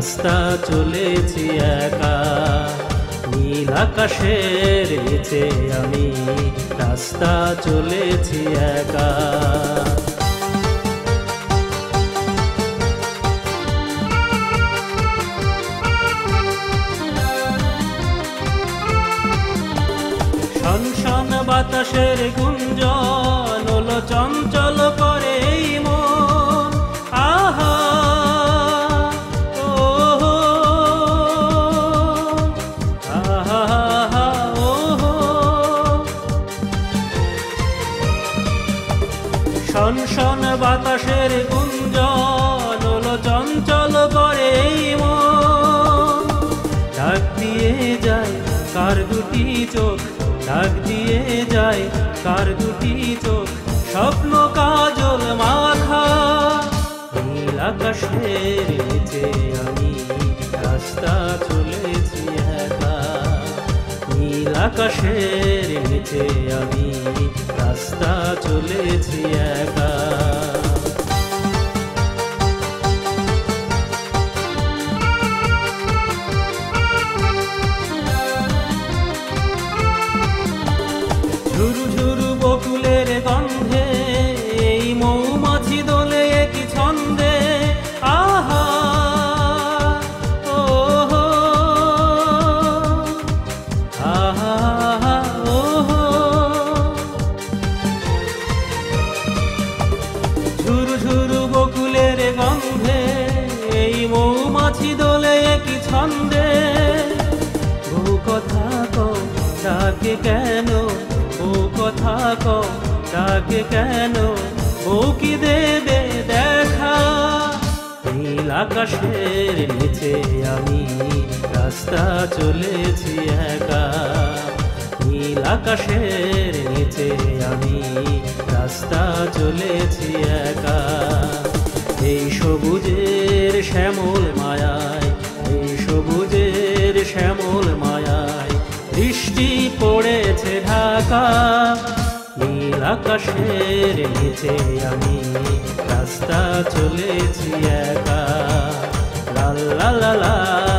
রাস্তা চলেছি একা। নীল আকাশের নিচে আমি রাস্তা চলেছি একা। শন বাতাসের গুঞ্জন হলো চঞ্চল শন বাতাসের গুঞ্জন হলো চঞ্চল করে ডাক দিয়ে যায়, কার দুটি চোখ? ডাক দিয়ে যায়, কার দুটি চোখ? স্বপ্ন কাজল মাখা। নীল আকাশের নিচে আমি রাস্তা চলেছি একা। নীল আকাশের নিচে আমি রাস্তা চলেছি ঝুরু ঝুরু বকুলের গন্ধে, এই মৌমাছি দোলে কি ছন্দে। আহা! ও আহা! ও হো। ঝুরু ঝুরু এই মৌমাছি দোলে কি ছন্দে। কথা কও ডাকে কেন ও কথা কও ডাকে কেন ও কি দেবে দেখা? নীল আকাশের নিচে আমি রাস্তা চলেছি একা। নীল আকাশের নিচে আমি রাস্তা চলেছি একা। এই সবুজের শ্যামল দৃষ্টি পড়েছে ঢাকা। নীল আকাশের নিচে আমি রাস্তা চলেছি একা। লাল লাল লাল